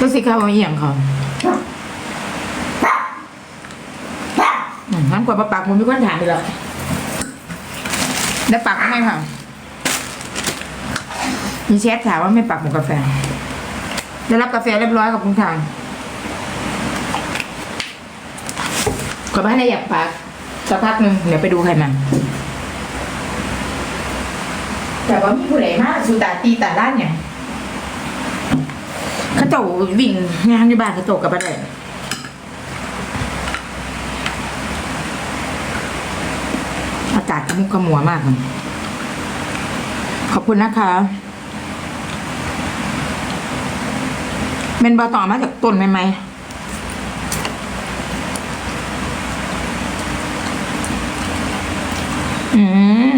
ก็สิข้าวมาเอียงเขาน้ำกว่าปลาปากมันมีคนถามไปแล้วได้ปักให้ค่ะมีแชทถามว่าไม่ปักหมูกาแฟ ได้รับกาแฟเรียบร้อยกับคุณทางขอบ้านในอยากปักสักพักหนึ่งเดี๋ยวไปดูใครมาแต่ว่ามีผู้ใดมากสุตาตีตาล้านเนี่ย ขาเจ้าวิ่งงานอยู่บ้านเขาเจ้ากับอะไรอากาศขมุกขมัวมากครับขอบคุณนะคะเมนบาต่อมาจากต้นไหมไหมอืม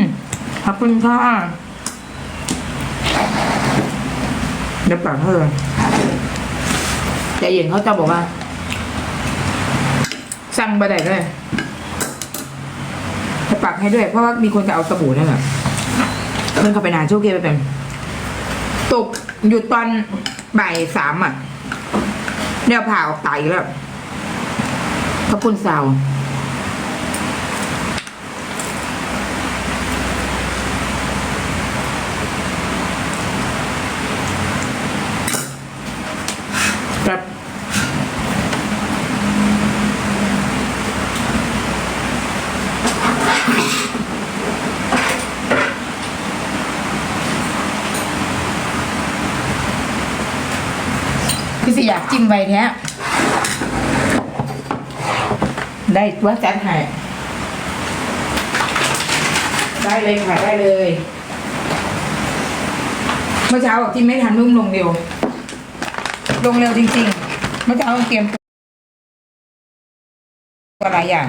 ขอบคุณค่ะ เดี๋ยวปากเธอใจเย็นเขาจะบอกว่า สั่งบะไดด้วยให้ปักให้ด้วย เพราะว่ามีคนจะเอาสบู่นั่นแหละเพิ่งเข้าไปนานโชคดีไปเป็นตกอยู่ตอนบ่ายสามอะเนี่ยผ่าออกไตแล้วขอบคุณสาว คือสิอยากจิ้มไว้แท้ได้ว่าจัดให้ได้เลยค่ะ ได้เลย เมื่อเช้ากจิ้มไม่ทันนุ่มลงเร็ว ลงเร็วจริงๆ เมื่อเช้าเตรียมตัวหลายอย่าง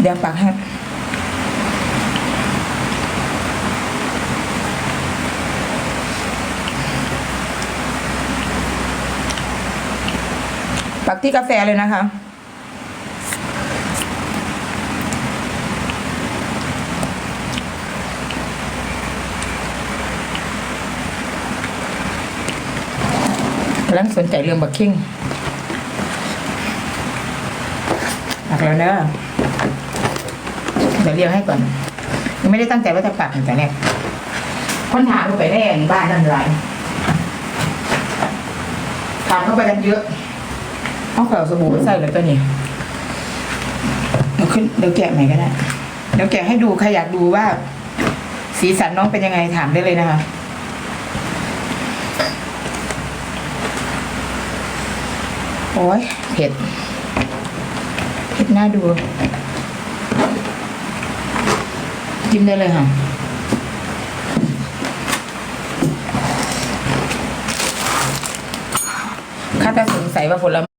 เดี๋ยวปักให้ ปักที่กาแฟเลยนะคะ กำลังสนใจเรื่องบักคิงปักแล้วเนอะเดี๋ยวเรียวให้ก่อน ยังไม่ได้ตั้งใจว่าจะปักตั้งแต่แรกค้นหาเขาไปได้อย่างบ้านนั่นไรถามเข้าไปกันเยอะ เอาข่าวสบู่ใส่เลยตัวนี้เดี๋ยวขึ้นเดี๋ยวแกะใหม่ก็ได้เดี๋ยวแกะให้ดูใครอยากดูว่า สีสันน้องเป็นยังไงถามได้เลยนะคะโอ้ยเผ็ดเผ็ดน่าดูจิ้มได้เลยค่ะข้าแต่สงสัยว่าผลไม้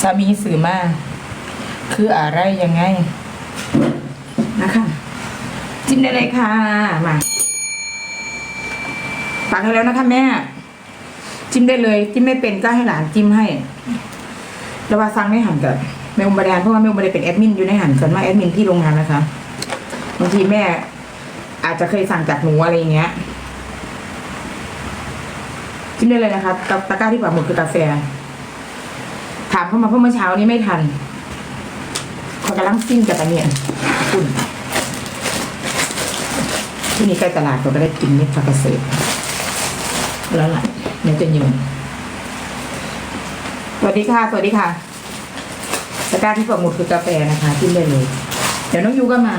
สามีสื่อมา คืออะไรยังไง นะคะจิ้มได้เลยค่ะ มาปักให้แล้วนะคะแม่ จิ้มได้เลย จิ้มไม่เป็นก็ให้หลานจิ้มให้ แล้วว่าสั่งไม่หันกับแม่อุบดานเพราะว่าแม่อุบดานเป็นแอดมินอยู่ในหันส่วนมากแอดมินที่โรงงานนะคะบางทีแม่ อาจจะเคยสั่งจากหนูอะไรอย่างเงี้ยจิ้มได้เลยนะคะตะกร้าที่ปักหมุดคือกาแฟ เข้ามาเพราะเมื่อเช้านี้ไม่ทันเขากำลังซิ่งกับอันเนี่ยคุณที่นี่ใกล้ตลาดเราก็ได้กินนิดผักเกษตรแล้วล่ะเดี๋ยวจะยืนสวัสดีค่ะ สวัสดีค่ะตะกร้าที่ปักหมุดคือกาแฟนะคะจิ้มได้เลย เดี๋ยวน้องยูก็มา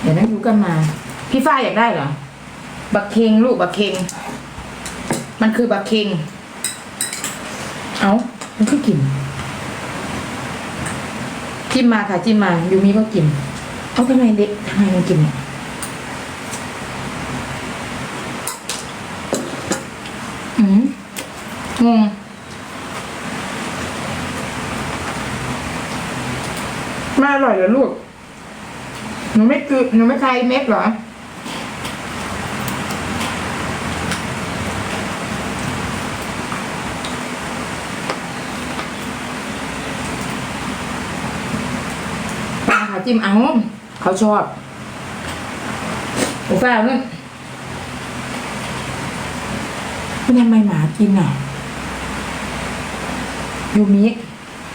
เดี๋ยวน้องยูก็มา พี่ฝ้ายอยากได้เหรอ บักเคงลูกบักเคงมันคือบักเคงเอา มันคือกิน จิ้มมาค่ะ จิ้มมายูมีก็กินเอาทำไมเด็กทำไมมันกินอะอืมงงไม่อร่อยเหรอลูก หนูไม่คือหนูไม่ใช้เม็ดเหรอ ปลาค่ะ จิ้มเอา เขาชอบหมูฟ้าเพื่อนไม่ทำไมหมากินอะยูมิ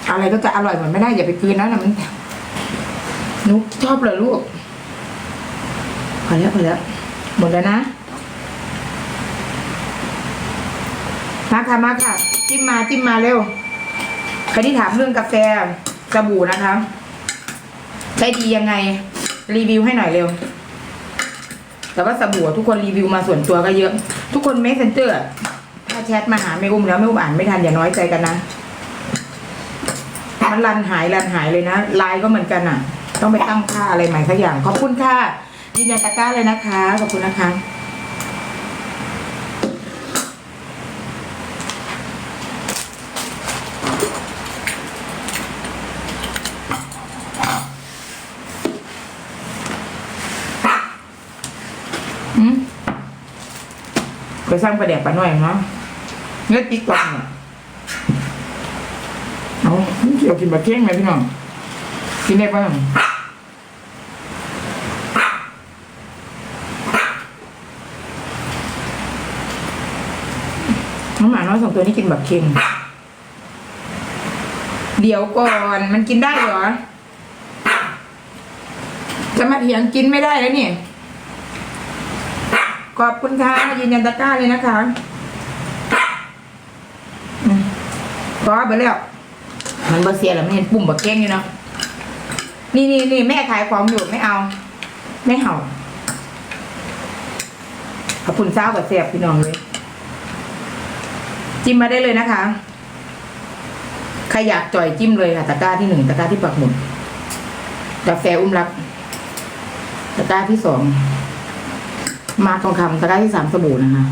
อะไรก็จะอร่อยเหมือนไม่ได้อย่าไปกลืนนะนะมันนุกชอบเลยลูกพอแล้วพอแล้วหมดแล้วนะมาค่ะมาค่ะ จิ้มมาจิ้มมาเร็วใครที่ถามเรื่องกาแฟสบู่นะคะ ช้ดียังไง รีวิวให้หน่อยเร็ว แต่ว่าสบู่ทุกคนรีวิวมาส่วนตัวก็เยอะ ทุกคนเมสเซนเจอร์ถ้าแชทมาหาไม่อุ้มแล้วไม่อุ้มอ่านไม่ทันอย่าน้อยใจกันนะมันรันหายรันหายเลยนะไลน์ก็เหมือนกันอะ ต้องไปตั้งค่าอะไรใหม่สักอย่าง ขอบคุณค่ะยืนยันตะกร้าเลยนะคะ ขอบคุณนะคะ ไปสร้างประเดี๋ยวปะหน่อยเนาะเงือติ๊กต็อกเนี่ยเอาเกี่ยวกินบะเก้งไหมพี่น้อง กินได้ป่ะน้องหมาน้อยสองตัวนี้กินแบบเค็งเดี๋ยวก่อนมันกินได้เหรอ จะมาเถียงกินไม่ได้แล้วเนี่ย ขอบคุณค่ะยืนยันตะกร้าเลยนะคะอืมพอไปแล้ว มันเบอร์เสียแล้วมันเห็นปุ่มบักเก้งอยู่เนาะนี่นี่นี่แม่ขายของอยู่ไม่เอา ไม่เห่าขอบคุณเจ้ากับเสียบพี่น้องเลย จิ้มมาได้เลยนะคะ ใครอยากจ่อยจิ้มเลยค่ะตะกร้าที่หนึ่งตะกร้าที่ปักหมุดกาแฟอุ้มรักตะกร้าที่สอง มาทองคำตะกร้าที่สามสบู่นะคะ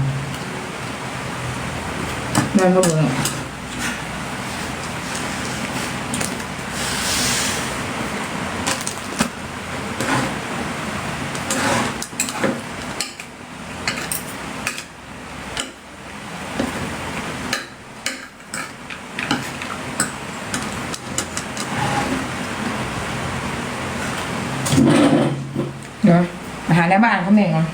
เงินก็มือเดี๋ยวอาหารในบ้านเขาเองเหรอ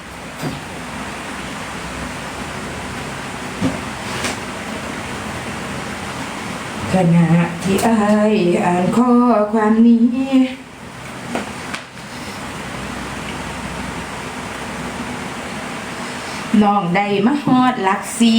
ขณะที่อายอ่านข้อความนี้ น้องได้มาฮอดหลักซี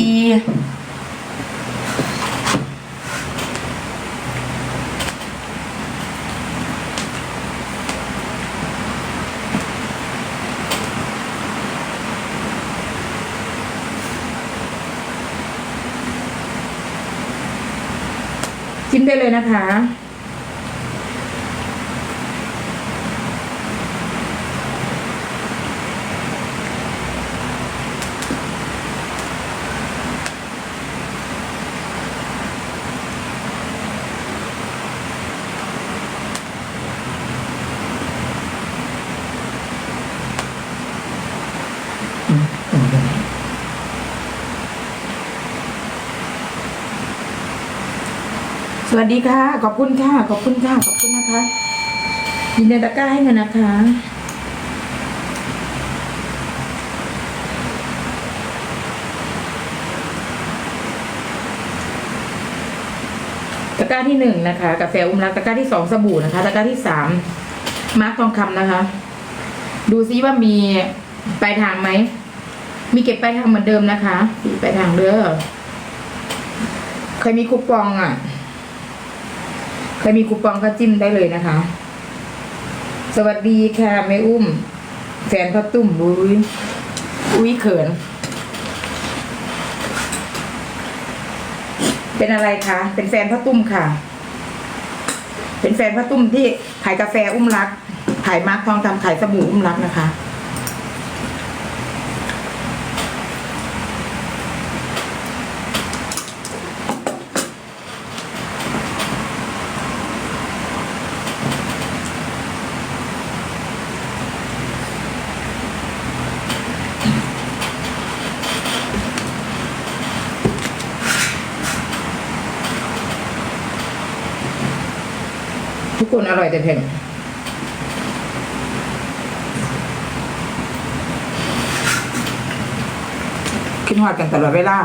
ได้เลยนะคะ วัสดีค่ะ ขอบคุณค่ะ ขอบคุณค่ะ ขอบคุณนะคะ ยินดีตะก้าให้เงินนะคะตะกร้าที่หนึ่งนะคะกาแฟอุ้มรักตะกร้าที่สองสบู่นะคะตะกร้าที่สามมาร์กทองคำนะคะ ดูซิว่ามีปลายทางไหมมีเก็บปลายทางเหมือนเดิมนะคะมีปลายทางเด้อเคยมีคูปองอะ ใครมีคูปองก็จิ้มได้เลยนะคะ สวัสดีค่ะแม่อุ้ม แฟนพ่อตุ้มอุ้ยอุ้ยเขิน เป็นอะไรคะ เป็นแฟนพ่อตุ้มค่ะ เป็นแฟนพ่อตุ้มที่ขายกาแฟอุ้มรัก ขายมาร์คทองทำขายสบู่อุ้มรักนะคะ ทุกคนอร่อยแต่เผ็ดคิดฮอดกันตลอดเวลา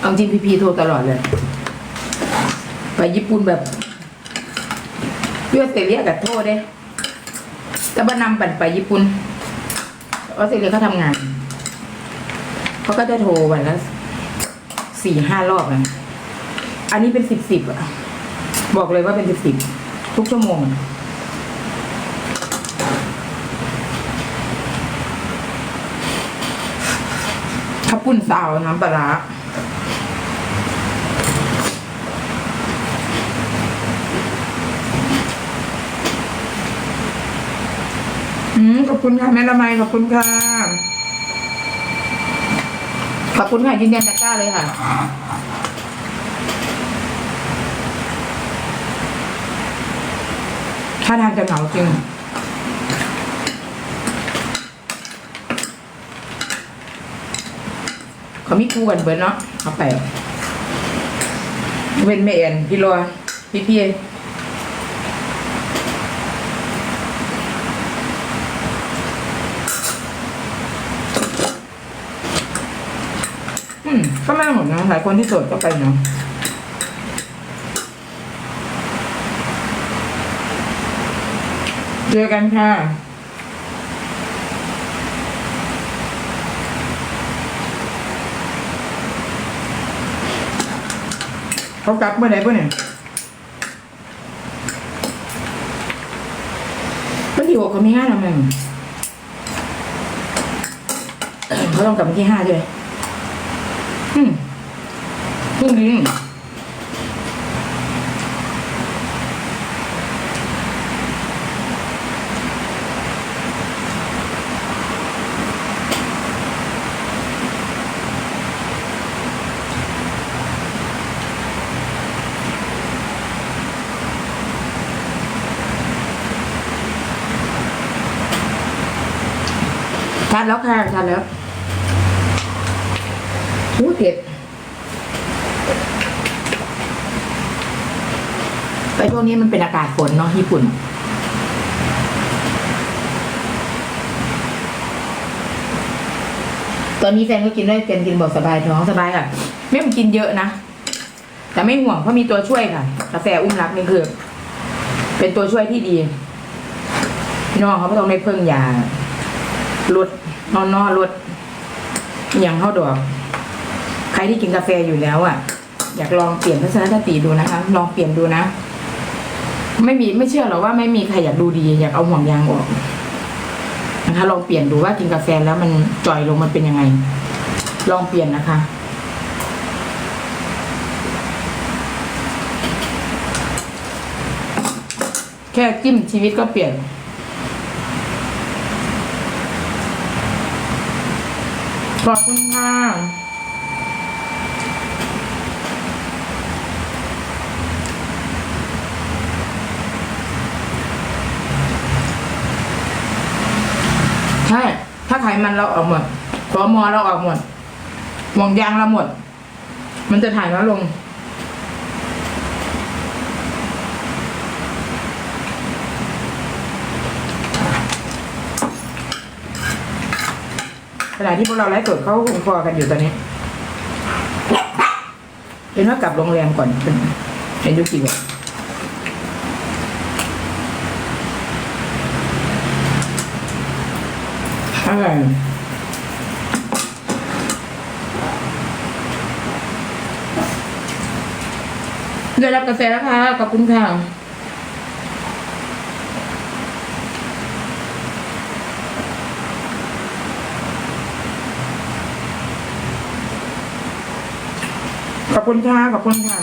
เอาจริงพี่พีโทรตลอดเลย ไปญี่ปุ่นแบบเพื่อเซเลียกับโทษเด้แต่บ้นนำปั่นไปญี่ปุ่นออสเตรเลียเขาทำงาน เขาก็ได้โทรวันละสี่ห้ารอบนะ อันนี้เป็นสิบสิบอะบอกเลยว่าเป็นสิบสิบทุกชั่วโมง ข้าวปุ้นสาวน้ำปลาร้าอืมขอบคุณค่ะแม่ละไมขอบคุณค่ะ ขอบคุณค่ะยืนยันตะกร้าเลยค่ะ ถ้าทางจะเหงาจริง เขามีคู่กันเบิร์นเนาะเขาไปเว้นแม่เอ็นพี่รอพี่พี่ก็ไม่หมดนะหลายคนที่โสดก็ไปเนาะ เจอกันค่ะเขากลับเมื่อไหร่ปะเนี่ยวันที่หกเขามีงานทำไมเขาต้องกลับวันที่ห้าใช่ไหมอืมพรุ่งนี้ ทานแล้วค่ะทานแล้วอู้เผ็ดไปช่วงนี้มันเป็นอากาศฝนเนาะญี่ปุ่น ตอนนี้แฟนก็กินได้แฟนกินบอกสบายท้องสบายค่ะ ไม่ต้องกินเยอะนะ แต่ไม่ห่วงเพราะมีตัวช่วยค่ะ กาแฟอุ้มรักนี่คือ เป็นตัวช่วยที่ดี พี่น้องเขาไม่ต้องได้เพิ่งยา ลดนอนนอลดอย่างเข้าดอก ใครที่กินกาแฟอยู่แล้วอะ อยากลองเปลี่ยนทัศนคติดูนะคะ ลองเปลี่ยนดูนะ ไม่มีไม่เชื่อหรอกว่าไม่มีใครอยากดูดี อยากเอาห่วงยางออกนะคะลองเปลี่ยนดูว่ากินกาแฟแล้วมันจ่อยลงมันเป็นยังไง ลองเปลี่ยนนะคะแค่จิ้มชีวิตก็เปลี่ยน ขอบคุณค่ะใช่ ถ้าไขมันเราออกหมดฟอมอเราออกหมดห่วงยางเราหมด มันจะถ่ายน้อยลง ขณะที่พวกเราไลฟ์สดเขาคงฟอกันอยู่ตอนนี้เป็นว่ากลับโรงแรมก่อนเป็นยูกิบอกอะไรได้รับกาแฟแล้วค่ะ ขอบคุณค่ะ อบคุณค่ะ ขอบคุณค่ะ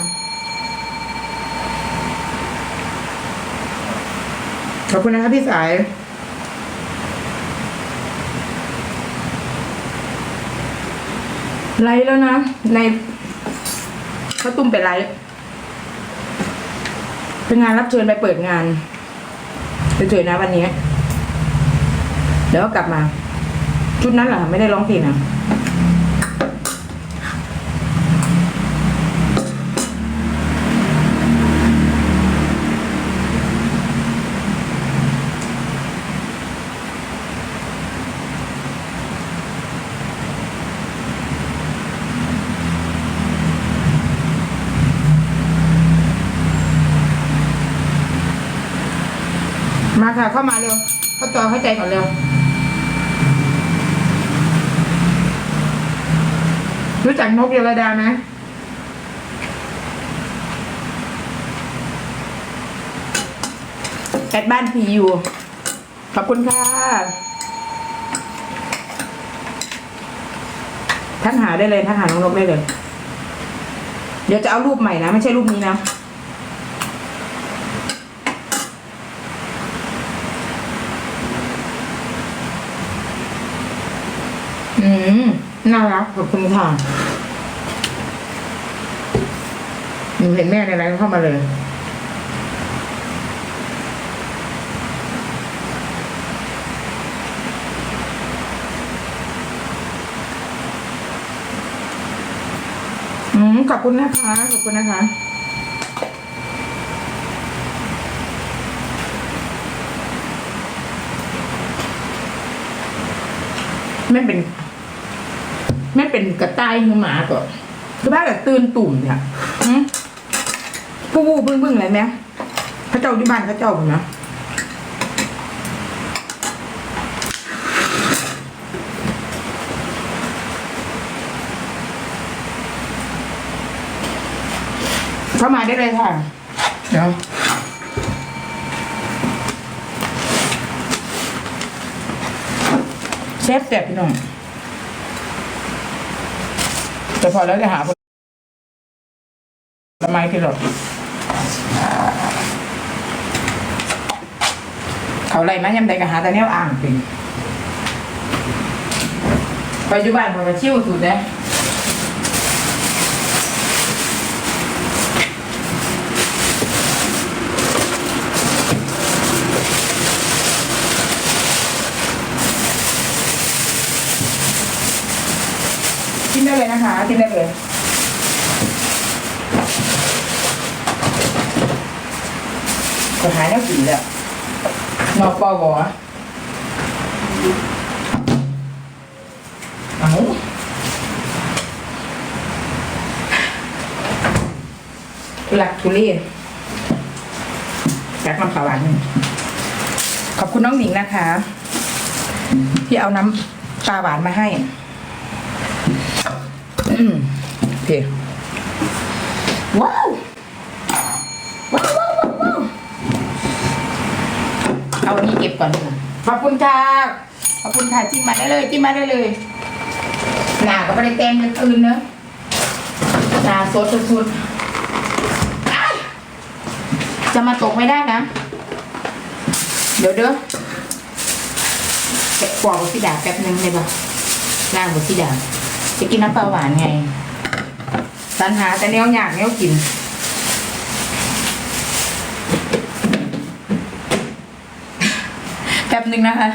ขอบคุณนะคะพี่สาย ไลฟ์แล้วนะ ในเขาตุ้มไปไลฟ์เป็นงานรับเชิญไปเปิดงานเฉยๆนะวันนี้ เดี๋ยวก็กลับมา ชุดนั้นเหรอไม่ได้ร้องเพลงนะ มาค่ะ เข้ามาเร็ว เข้าจอเข้าใจก่อนเร็ว รู้จักนกเยลดาไหมแอดบ้านพีอยู่ ขอบคุณค่ะท่านหาได้เลยท่านหาน้องนกได้เลย เดี๋ยวจะเอารูปใหม่นะ ไม่ใช่รูปนี้นะ อืม น่ารักขอบคุณค่ะหนูเห็นแม่ในไลน์เข้ามาเลย อืมขอบคุณนะคะ ขอบคุณนะคะไม่เป็น ไม่เป็นกระต่ายหรือหมาก่อนคือบ้านแบบตื่นตุ่มเนี่ยหืมผู้วูบึ้งบึ้งอะไรไหมพระเจ้าที่บ้านพระเจ้าผมนะเข้ามาได้เลยค่ะ เดี๋ยวเชฟเจ็บพี่น้อง แต่พอแล้วจะหาผลไม้ที่หรอกเขาไรมายำใดก็หาแต่แนวอ่างเป็นปัจจุบันผมมาชิวสุดเลย เลยนะคะกินได้เลยก็หายแล้วกินแล้วนอกปอวอเอาหลักทุเรียนแกกน้ำปลาหวานขอบคุณน้องหนิงนะคะ ที่เอาน้ำปลาหวานมาให้ อืมโอ เคว้าวว้าวว้าวว้าวว้าวเอาอันนี้เก็บก่อนดีกว่าขอบคุณค่ะขอบคุณค่ะจิ้มมาได้เลยจิ้มมาได้เลยหนาก็ไม่ได้แต่งกันอื่นเนอะหนาสดสุดๆอ้ายจะมาตกไม่ได้นะ เดี๋ยวเด้อแกะปอกบทสิดาแป๊บนึงเลยป่ะล่างบทสิดาจะกินน้ำปลาหวานไง สันหาแต่แนวอยากแนวกิน แป๊บหนึ่งนะคะ